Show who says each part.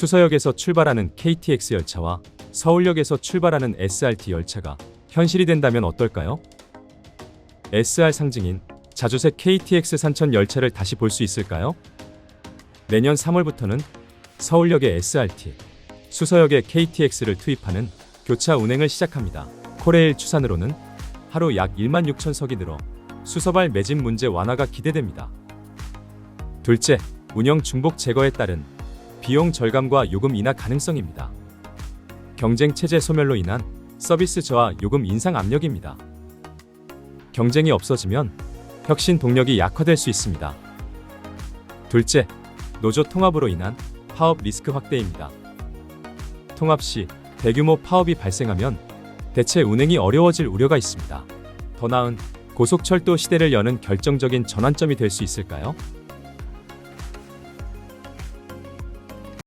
Speaker 1: 수서역에서 출발하는 KTX 열차와 서울역에서 출발하는 SRT 열차가 현실이 된다면 어떨까요? SR 상징인 자주색 KTX 산천 열차를 다시 볼 수 있을까요? 내년 3월부터는 서울역의 SRT, 수서역의 KTX를 투입하는 교차 운행을 시작합니다. 코레일 추산으로는 하루 약 1만 6천 석이 늘어 수서발 매진 문제 완화가 기대됩니다. 둘째, 운영 중복 제거에 따른 비용 절감과 요금 인하 가능성입니다. 경쟁 체제 소멸로 인한 서비스 저하 요금 인상 압력입니다. 경쟁이 없어지면 혁신 동력이 약화될 수 있습니다. 둘째, 노조 통합으로 인한 파업 리스크 확대입니다. 통합 시 대규모 파업이 발생하면 대체 운행이 어려워질 우려가 있습니다. 더 나은 고속철도 시대를 여는 결정적인 전환점이 될 수 있을까요?